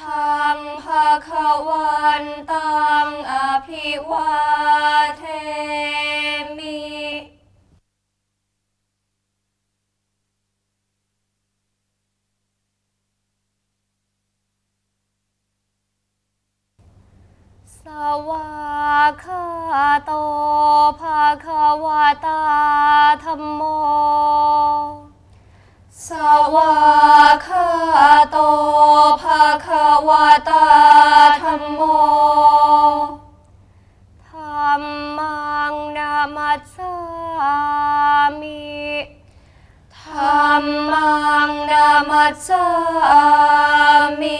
Hi. มัสสามิ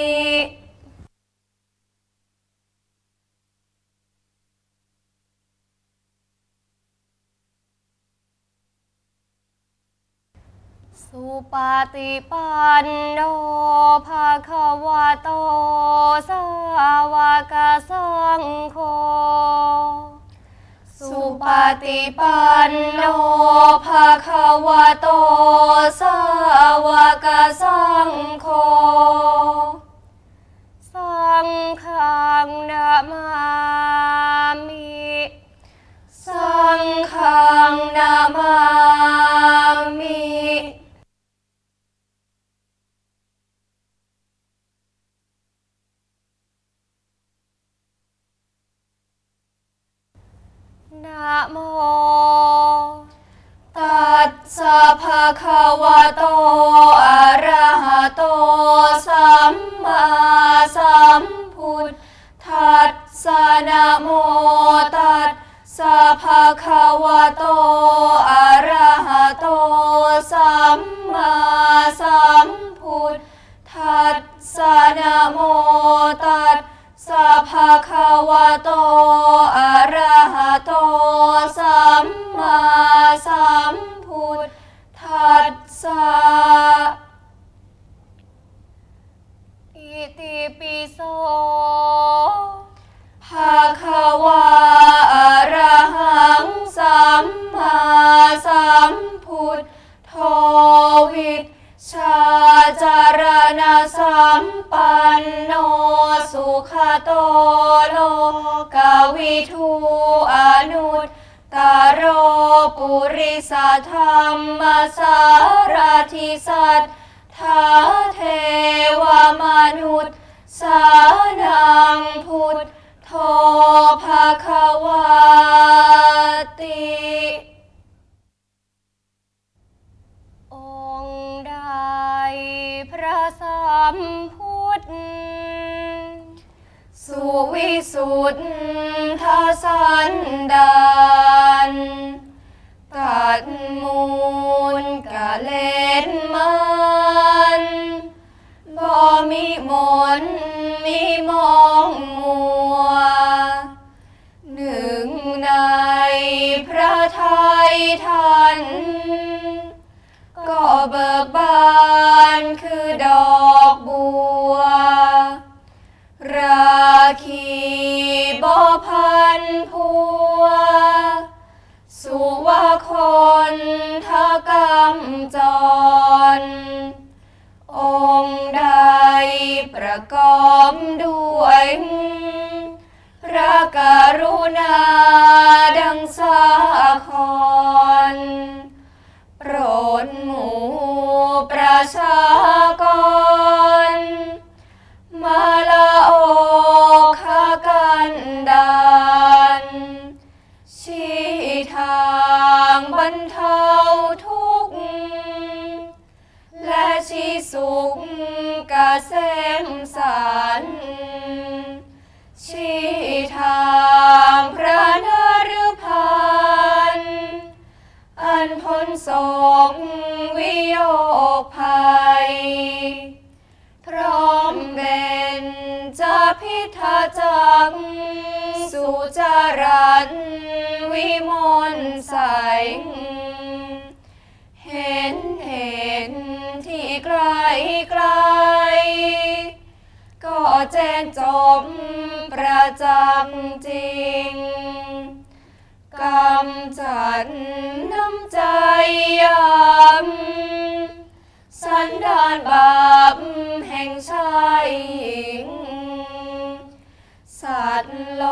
สุปฏิปันโนภาควะโต สาวกสังโฆ สุปฏิปันโนภาควะโต สา ธรรมสารทิสัตถาเทวมนุษย์ สานังพุทธโธภาควาติ องค์ใดพระสัมพุทธ สุวิสุทธสันดาน ตัดมูลกะเล่นมันบ่มีมนมีมองมัว หนึ่งในพระไทยท่านก็เบิกบานคือดอกบัว ราคีบ่พันพัว สุวาคนทกรรมจร องค์ใดประกอบด้วย พระกรุณาดังสาครโปรดหมู่ประชากร มาละโอางบรรเทาทุกข์ และชีสุขเกษมสารชีทางพระนรพันธ์อันพ้นโศกวิโยคภัย ร้อมเป็นจะพิทาจักสุจารันวิมลใสเห็นเห็นที่ไกลไกล ก็แจ้งจบประจักษ์จริงกำจัดน้ำใจยำ สันดานบาปแห่งชายหญิง สัตว์โล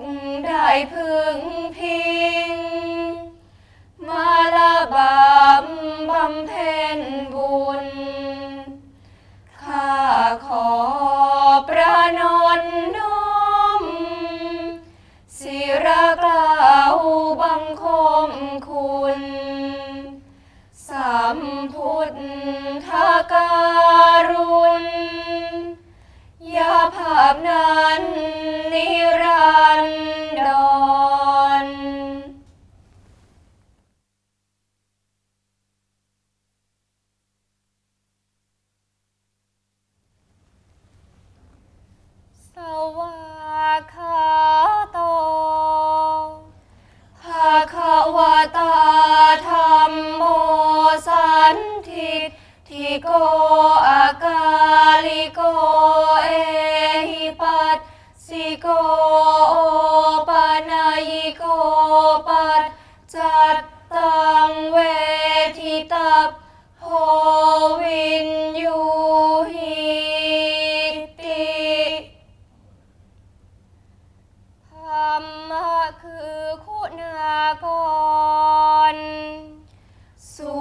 กได้พึงพิง มาละบาปบำเพ็ญบุญ ข้าขอประนนน ทิโ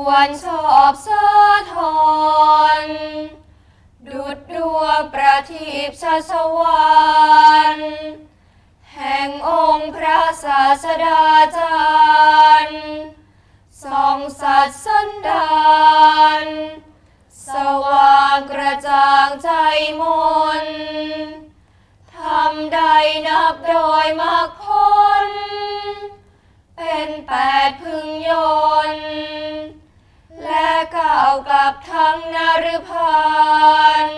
วนชอบสะท้อนดุดดวงประทีปชัชวานแห่งองค์พระศาสดาจารย์สองสัตว์สันดานสว่างกระจ่างใจมนทำใดนับโดยมากพ้นเป็นแปดพึงยนต์ และก้าวกับทั้งนรพัน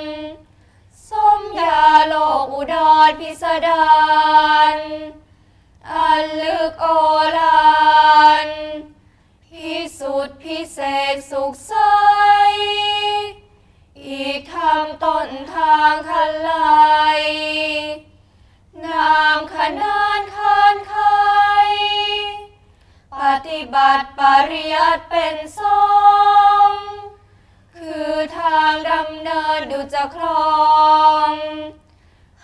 สมยาโลกอุดรพิสดาร บัติปริยัติเป็นสงคือทางดำเนินดุจะคลอง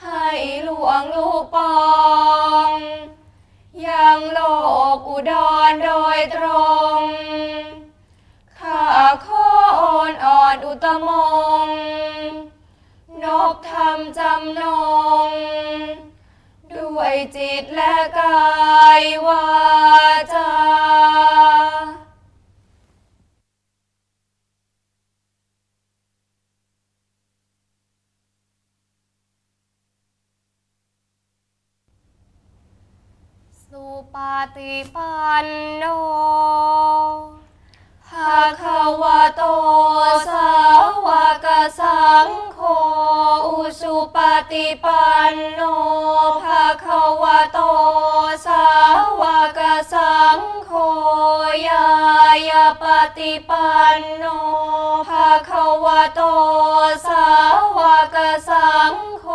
ให้หลวงลูกปอง ยังโลกอุดรโดยตรง ปฏิปันโนภาควะโตสาวกสังโฆยายาปฏิปันโนภาควะโตสาวกสังโฆ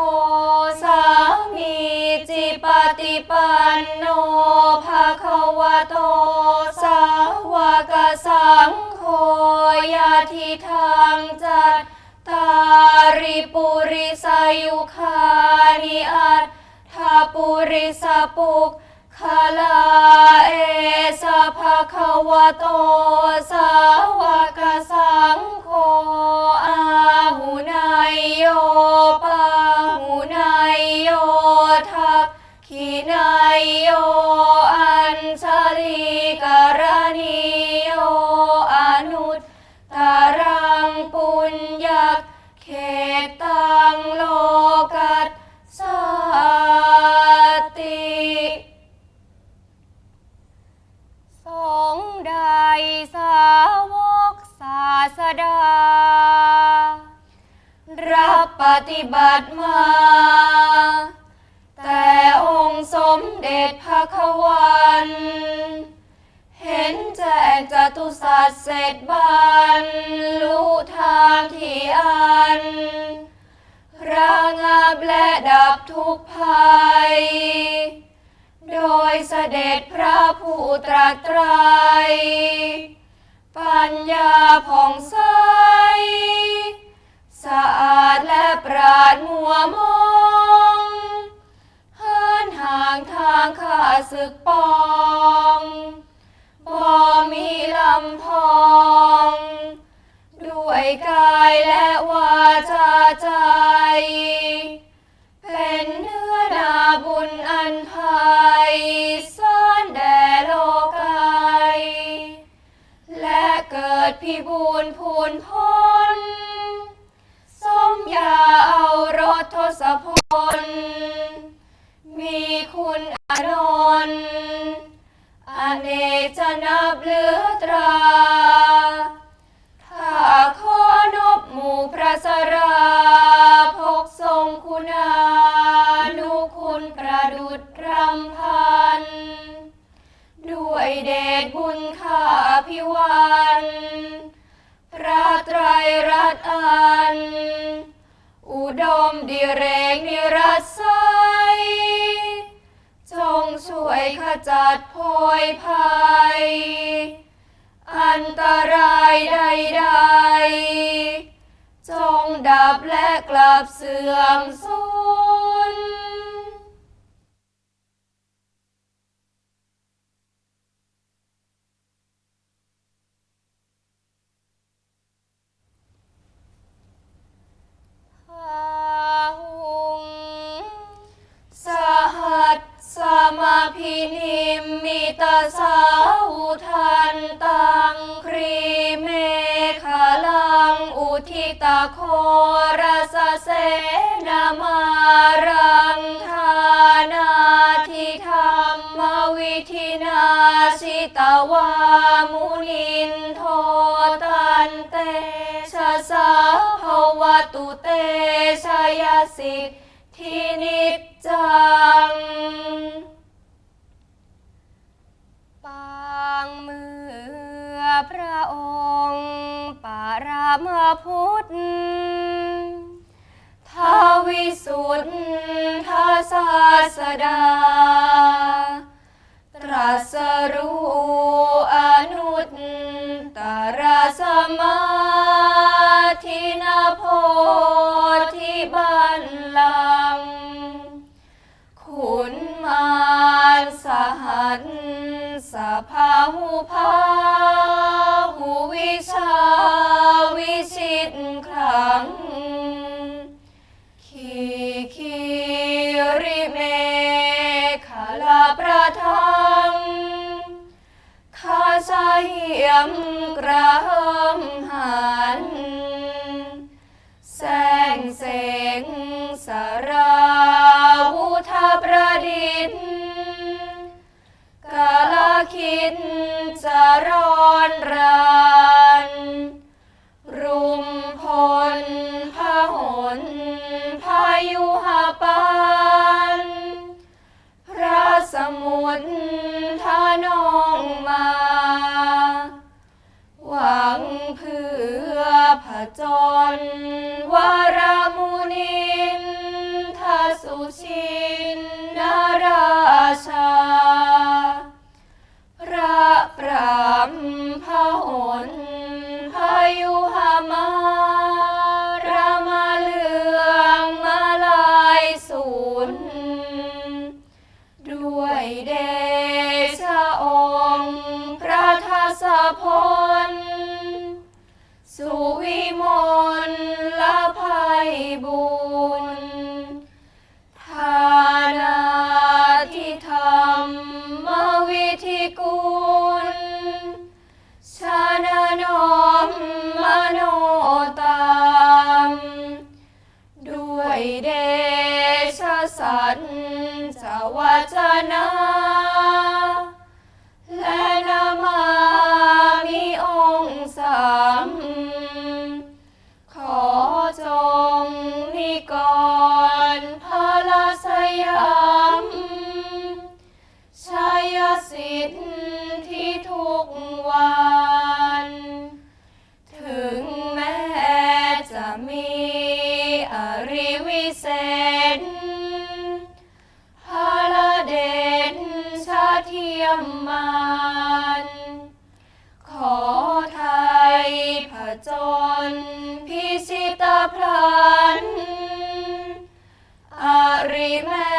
สามีจิปฏิปันโนภาควะโตสาวกสังโฆยา ปุริสายุคานิอัตถาปุริสปุกขลาเอสภะคะวะโตสาวกสังโฆอาหุนายโยปาหุนายโยทักขินายโย เตังโลกัสสติสงใดสาวกศาสดา รับปฏิบัติมา แต่องค์สมเด็จพระควันเห็นแจ้งจตุสัจเสร็จบันรู้ทางที่อัน ระงับและดับทุกภัย โดยเสด็จพระผู้ตรัสไตร ปัญญาผ่องใส สะอาดและปราดมัวมองเหินห่างทางข้าศึกปองบ่มีลำพอง ด้วยกายและวาจาใจ เป็นเนื้อนาบุญอันภัยซ่อนแด่โลกายและเกิดพิบูลพูนพ้นสมยาเอารถทศพล มีคุณอานนท์ ด้วยเดชบุญข้าพิวันพระไตรรัตน์อัน อุดมดิเรกนิรัสไซจงช่วยขจัดโพยภัย อันตรายใดๆ จงดับและกลับเสื่อมสูญ พา หุง สหัสสมาพินิมมิตาสาวุทันตังครีเมฆลังอุทิตาโครสเสนามา ตุเตชยสิทธินิจจัง ปางเมื่อพระองค์ปารามาพุทธทาวิสุทธาศาสดา ตรัสรู้อนุตตรสมา สภาหูภาหูวิชาวิชิตครั้งขีคีริเมฆลาประทังคาสาเหียมกระหำหัน คิดจะร้อนรัน รุมพลพหนพายุหาปัน พระสมุทรทานองมา หวังเพื่อผจญวารมุนินทสุชิน มพหนพายุหามารามาเลืองมาลายสูนด้วยเดชะองค์พระทัสพล สุวิมลละภัยบุ มีอริวิเศษพาลเดนชาเทียมมันขอไทยผจญพิชิตพรานอริแม